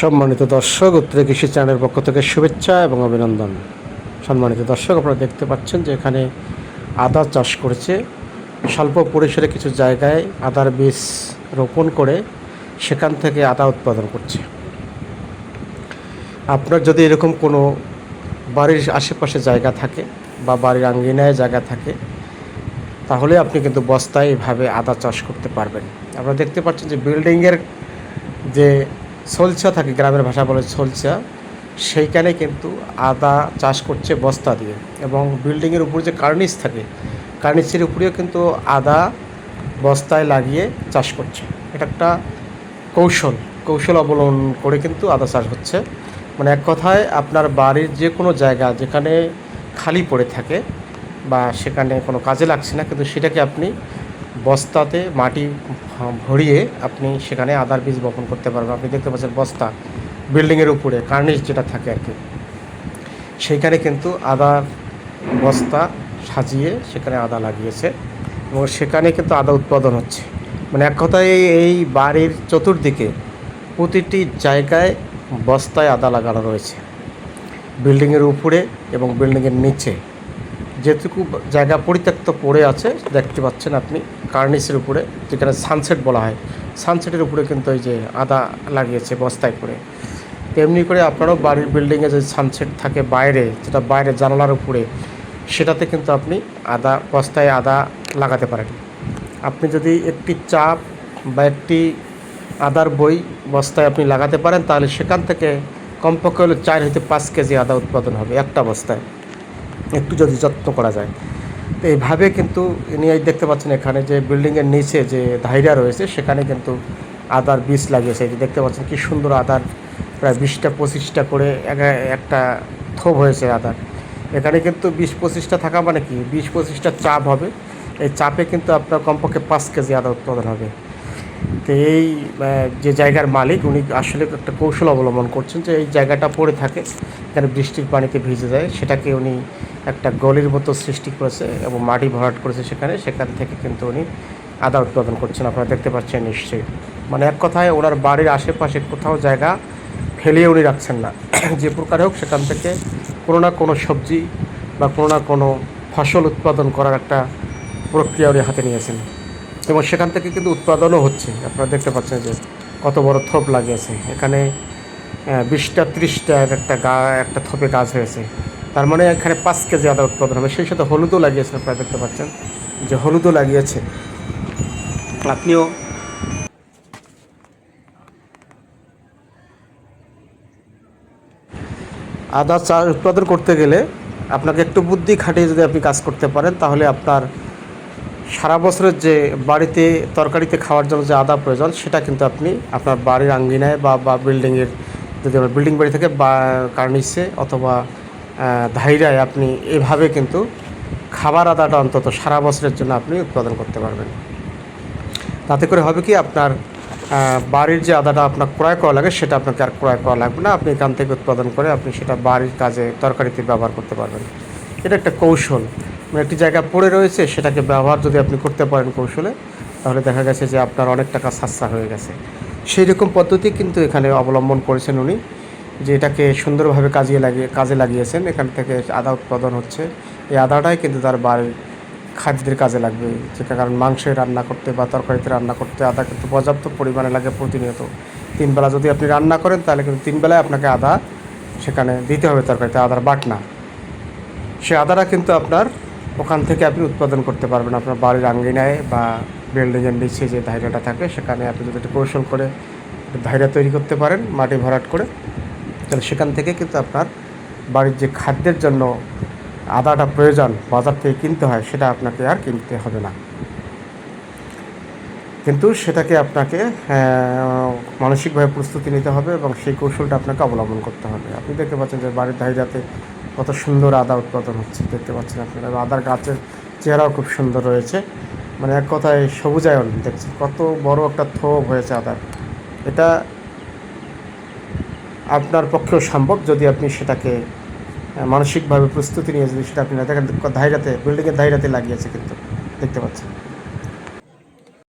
সম্মানিত দর্শক, উত্তরে কৃষি চ্যানেলের পক্ষ থেকে শুভেচ্ছা এবং অভিনন্দন। সম্মানিত দর্শক, আপনারা দেখতে পাচ্ছেন যে এখানে আদা চাষ করেছে। স্বল্প পরিসরে কিছু জায়গায় আদার বীজ রোপণ করে সেখান থেকে আদা উৎপাদন করছে। আপনার যদি এরকম কোনো বাড়ির আশেপাশে জায়গা থাকে বা বাড়ির আঙ্গিনায় জায়গা থাকে, তাহলে আপনি কিন্তু বস্তায় এভাবে আদা চাষ করতে পারবেন। আপনারা দেখতে পাচ্ছেন যে বিল্ডিংয়ের যে সলচা থাকে, গ্রামের ভাষা বলে সলচা সেইখানে কিন্তু আদা চাষ করছে বস্তা দিয়ে এবং বিল্ডিংয়ের উপর যে কার্নিস থাকে কার্নিসের উপরেও কিন্তু আদা বস্তায় লাগিয়ে চাষ করছে। এটা একটা কৌশল কৌশল অবলম্বন করে কিন্তু আদা চাষ হচ্ছে। মানে এক কথায় আপনার বাড়ির যে কোনো জায়গা যেখানে খালি পড়ে থাকে বা সেখানে কোনো কাজে লাগছে না, কিন্তু সেটাকে আপনি বস্তাতে মাটি ভরিয়ে আপনি সেখানে আদার বীজ বপন করতে পারবেন। আপনি দেখতে পাচ্ছেন বস্তা বিল্ডিংয়ের উপরে, কার্নিশ যেটা থাকে আর কি। সেইখানে কিন্তু আদার বস্তা সাজিয়ে সেখানে আদা লাগিয়েছে এবং সেখানে কিন্তু আদা উৎপাদন হচ্ছে। মানে এক কথায় এই- এই বাড়ির চতুর্দিকে প্রতিটি জায়গায় বস্তায় আদা লাগানো রয়েছে। বিল্ডিংয়ের উপরে এবং বিল্ডিংয়ের নিচে। যেটুকু জায়গা পরিত্যক্ত পড়ে আছে, দেখতে পাচ্ছেন আপনি, কার্নিসের উপরে, যেখানে সানসেট বলা হয়। সানসেটের উপরে কিন্তু এই যে আদা লাগিয়েছে বস্তায় করে। তেমনি করে আপনারও বাড়ির বিল্ডিংয়ে যে সানসেট থাকে বাইরে, যেটা বাইরে জানালার উপরে, সেটাতে কিন্তু আপনি আদা, বস্তায় আদা লাগাতে পারেন। আপনি যদি একটি চাপ বা একটি আদার বই বস্তায় আপনি লাগাতে পারেন, তাহলে সেখান থেকে কমপক্ষে হলে চার হইতে পাঁচ কেজি আদা উৎপাদন হবে একটা বস্তায়। একটু যদি যত্ন করা যায়। তো এইভাবে কিন্তু ইনি দেখতে পাচ্ছেন এখানে যে বিল্ডিংয়ের নিচে যে ধাইরা রয়েছে, সেখানে কিন্তু আদার বীজ লাগিয়েছে। এই দেখতে পাচ্ছেন কি সুন্দর আদার, প্রায় বিশটা, পঁচিশটা করে এক- একটা থোপ হয়েছে আদার। এখানে কিন্তু বিশ, পঁচিশটা থাকা মানে কি? বিশ, পঁচিশটা চাপ হবে। এই চাপে কিন্তু আপনার কমপক্ষে পাঁচ কেজি আদা উৎপাদন হবে। তো এই যে জায়গার মালিক, উনি আসলে একটা কৌশল অবলম্বন করছেন যে এই জায়গাটা পড়ে থাকে এখানে বৃষ্টির পানিতে ভিজে যায়। সেটাকে উনি একটা গলির মতো সৃষ্টি করেছে এবং মাটি ভরাট করেছে সেখানে। সেখান থেকে কিন্তু উনি আদা উৎপাদন করছেন। আপনারা দেখতে পাচ্ছেন নিশ্চয়ই। মানে এক কথায় ওনার বাড়ির আশেপাশে কোথাও জায়গা ফেলিয়ে উনি রাখছেন না। যে প্রকারে হোক, সেখান থেকে কোনো না কোনো সবজি বা কোনো না কোনো ফসল উৎপাদন করার একটা প্রক্রিয়া উনি হাতে নিয়েছেন। এবং সেখান থেকে কিন্তু উৎপাদনও হচ্ছে। আপনারা দেখতে পাচ্ছেন যে কত বড় থোপ লাগিয়েছে। এখানে বিশটা, ত্রিশটা একটা গা, একটা থোপে গাছ হয়েছে। তার মানে এখানে পাঁচ কেজি আদা উৎপাদন হবে। সেই সাথে হলুদও লাগিয়েছে, আপনারা দেখতে পাচ্ছেন যে হলুদও লাগিয়েছে। আপনিও আদা চা, উৎপাদন করতে গেলে আপনাকে একটু বুদ্ধি খাটিয়ে যদি আপনি কাজ করতে পারেন, তাহলে আপনার সারা বছরের যে বাড়িতে, তরকারিতে খাওয়ার জন্য যে আদা প্রয়োজন, সেটা কিন্তু আপনি আপনার বাড়ির আঙ্গিনায় বা বা বিল্ডিংয়ের যদি আমরা বিল্ডিং বাড়ি থেকে বা কার্নিসে অথবা ধাইরায় আপনি এভাবে কিন্তু খাবার আদাটা অন্তত সারা বছরের জন্য আপনি উৎপাদন করতে পারবেন। তাতে করে হবে কি আপনার বাড়ির যে আদাটা আপনার ক্রয় করা লাগে, সেটা আপনাকে আর ক্রয় করা লাগবে না। আপনি এখান থেকে উৎপাদন করে আপনি সেটা বাড়ির কাজে, তরকারিতে ব্যবহার করতে পারবেন। এটা একটা কৌশল। মানে একটি জায়গা পড়ে রয়েছে, সেটাকে ব্যবহার যদি আপনি করতে পারেন কৌশলে, তাহলে দেখা গেছে যে আপনার অনেক টাকা সাশ্রা হয়ে গেছে। সেই রকম পদ্ধতি কিন্তু এখানে অবলম্বন করেছেন উনি, যে এটাকে সুন্দরভাবে কাজে লাগিয়ে, কাজে লাগিয়েছেন। এখান থেকে আদা উৎপাদন হচ্ছে। এই আদাটাই কিন্তু তার বাড়ির খাদ্যের কাজে লাগবে। যেটা কারণ মাংসে রান্না করতে বা তরকারিতে রান্না করতে আদা কিন্তু পর্যাপ্ত পরিমাণে লাগে প্রতিনিয়ত। তিনবেলা যদি আপনি রান্না করেন, তাহলে কিন্তু তিনবেলায় আপনাকে আদা সেখানে দিতে হবে তরকারিতে, আদার বাটনা। সে আদাটা কিন্তু আপনার ওখান থেকে আপনি উৎপাদন করতে পারবেন আপনার বাড়ির আঙ্গিনায় বা বিল্ডিংয়ের নিচে যে ধাইরাটা থাকে, সেখানে আপনি যদি একটু কৌশল করে ধাইরা তৈরি করতে পারেন, মাটি ভরাট করে, তাহলে সেখান থেকে কিন্তু আপনার বাড়ির যে খাদ্যের জন্য আদাটা প্রয়োজন, বাজার থেকে কিনতে হয়, সেটা আপনাকে আর কিনতে হবে না। কিন্তু সেটাকে আপনাকে মানসিকভাবে প্রস্তুতি নিতে হবে এবং সেই কৌশলটা আপনাকে অবলম্বন করতে হবে। আপনি দেখতে পাচ্ছেন যে বাড়ির ধাইরাতে কত সুন্দর আদা উৎপাদন হচ্ছে, দেখতে পাচ্ছেন আপনারা। আদার গাছের চেহারাও খুব সুন্দর রয়েছে। মানে এক কথায় সবুজায়ন দেখছি কত বড় একটা থোপ হয়েছে আদার। এটা আপনার পক্ষেও সম্ভব যদি আপনি সেটাকে মানসিকভাবে প্রস্তুতি নিয়ে যদি সেটা আপনি দেখেন, ধাইরাতে বিল্ডিংয়ের ধাইরাতে লাগিয়েছে কিন্তু, দেখতে পাচ্ছেন।